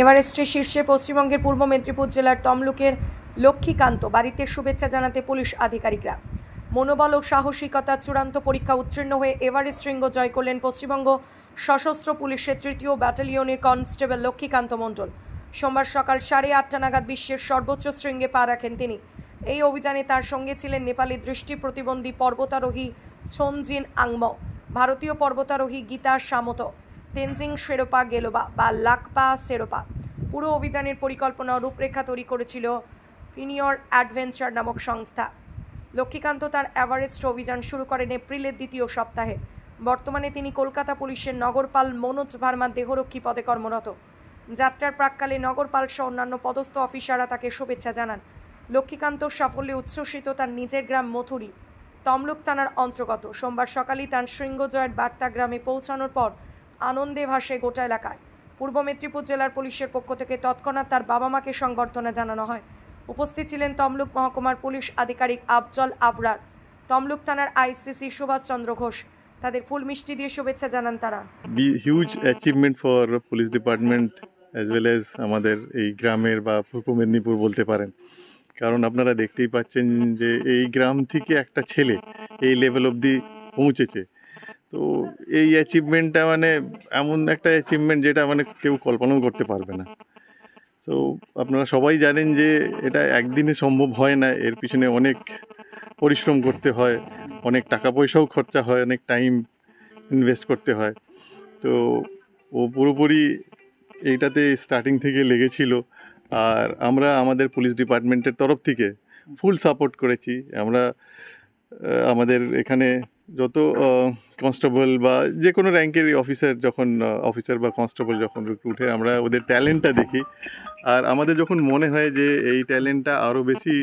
এভারেস্টের শীর্ষে পশ্চিমবঙ্গের পূর্ব মেদিনীপুর জেলার তমলুকের লক্ষ্মীকান্ত বাড়িতে শুভেচ্ছা জানাতে পুলিশ আধিকারিকরা। মনোবল ও সাহসিকতার চূড়ান্ত পরীক্ষা উত্তীর্ণ হয়ে এভারেস্ট শৃঙ্গ জয় করলেন পশ্চিমবঙ্গ সশস্ত্র পুলিশের তৃতীয় ব্যাটালিয়নের কনস্টেবল লক্ষ্মীকান্ত মণ্ডল। সোমবার সকাল সাড়ে আটটা নাগাদ বিশ্বের সর্বোচ্চ শৃঙ্গে পা রাখেন তিনি। এই অভিযানে তার সঙ্গে ছিলেন নেপালি দৃষ্টি প্রতিবন্ধী পর্বতারোহী ছনজিন আংম, ভারতীয় পর্বতারোহী গীতা সামত। তেনজিং শেরোপা গেলোবা বা লাকপা সেরোপা পুরো অভিযানের পরিকল্পনা রূপরেখা তৈরি করেছিল ফিনিয়র অ্যাডভেঞ্চার নামক সংস্থা। লক্ষ্মীকান্ত তার অ্যাভারেস্ট অভিযান শুরু করেন এপ্রিলের দ্বিতীয় সপ্তাহে। বর্তমানে তিনি কলকাতা পুলিশের নগরপাল মনোজ ভার্মার দেহরক্ষী পদে কর্মরত। যাত্রার প্রাককালে নগরপাল সহ অন্যান্য পদস্থ অফিসাররা তাকে শুভেচ্ছা জানান। লক্ষ্মীকান্ত সাফল্যে উচ্ছ্বসিত তার নিজের গ্রাম মথুরি। তমলুক থানার অন্তর্গত। সোমবার সকালেই তার শৃঙ্গজয়ের বার্তা গ্রামে পৌঁছানোর পর আনন্দে ভাসে গোটা এলাকায়। পূর্ব মেদিনীপুর জেলার পুলিশের পক্ষ থেকে তৎক্ষণাৎ তার বাবা মাকে সংবর্ধনা জানানো হয়। উপস্থিত ছিলেন তমলুক মহকুমার পুলিশ আধিকারিক আফজল আবরার। তমলুক থানার আইসিসি সুভাষচন্দ্র ঘোষ। তাদের ফুল মিষ্টি দিয়ে শুভেচ্ছা জানান তারা। Huge achievement for police department as well as আমাদের এই গ্রামের বা পূর্ব মেদিনীপুর বলতে পারেন। কারণ আপনারা দেখতেই পাচ্ছেন যে এই গ্রাম থেকে একটা ছেলে এই লেভেল অবধি পৌঁছেছে। তো এই অ্যাচিভমেন্টটা মানে এমন একটা অ্যাচিভমেন্ট যেটা মানে কেউ কল্পনাও করতে পারবে না। তো আপনারা সবাই জানেন যে এটা একদিনে সম্ভব হয় না। এর পিছনে অনেক পরিশ্রম করতে হয়, অনেক টাকা পয়সাও খরচা হয়, অনেক টাইম ইনভেস্ট করতে হয়। তো ও পুরোপুরি এইটাতে স্টার্টিং থেকে লেগেছিল। আর আমরা আমাদের পুলিশ ডিপার্টমেন্টের তরফ থেকে ফুল সাপোর্ট করেছি। আমরা আমাদের এখানে যত কনস্টেবল বা যে কোনো র্যাঙ্কের অফিসার যখন অফিসার বা কনস্টেবল যখন উঠে আমরা ওদের ট্যালেন্টটা দেখি। আর আমাদের যখন মনে হয় যে এই ট্যালেন্টটা আরও বেশি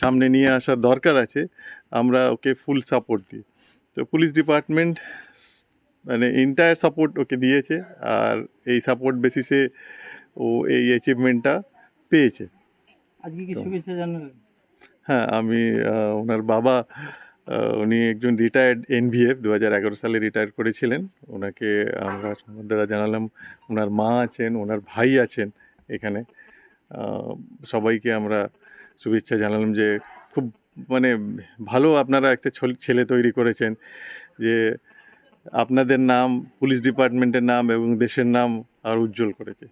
সামনে নিয়ে আসার দরকার আছে আমরা ওকে ফুল সাপোর্ট দিই। তো পুলিশ ডিপার্টমেন্ট মানে এন্টায়ার সাপোর্ট ওকে দিয়েছে আর এই সাপোর্ট বেসিসে ও এই অ্যাচিভমেন্টটা পেয়েছে। আজকে কি শুভেচ্ছা জানালেন? হ্যাঁ আমি ওনার বাবা উনি একজন রিটায়ার্ড এনভিএফ দু হাজার এগারো সালে রিটায়ার করেছিলেন। ওনাকে আমরা সম্বন্ধে জানালাম, ওনার মা আছেন, ওনার ভাই আছেন এখানে। সবাইকে আমরা শুভেচ্ছা জানালাম যে, খুব মানে ভালো আপনারা একটা ছেলে তৈরি করেছেন যে, আপনাদের নাম, পুলিশ ডিপার্টমেন্টের নাম এবং দেশের নাম আর উজ্জ্বল করেছে।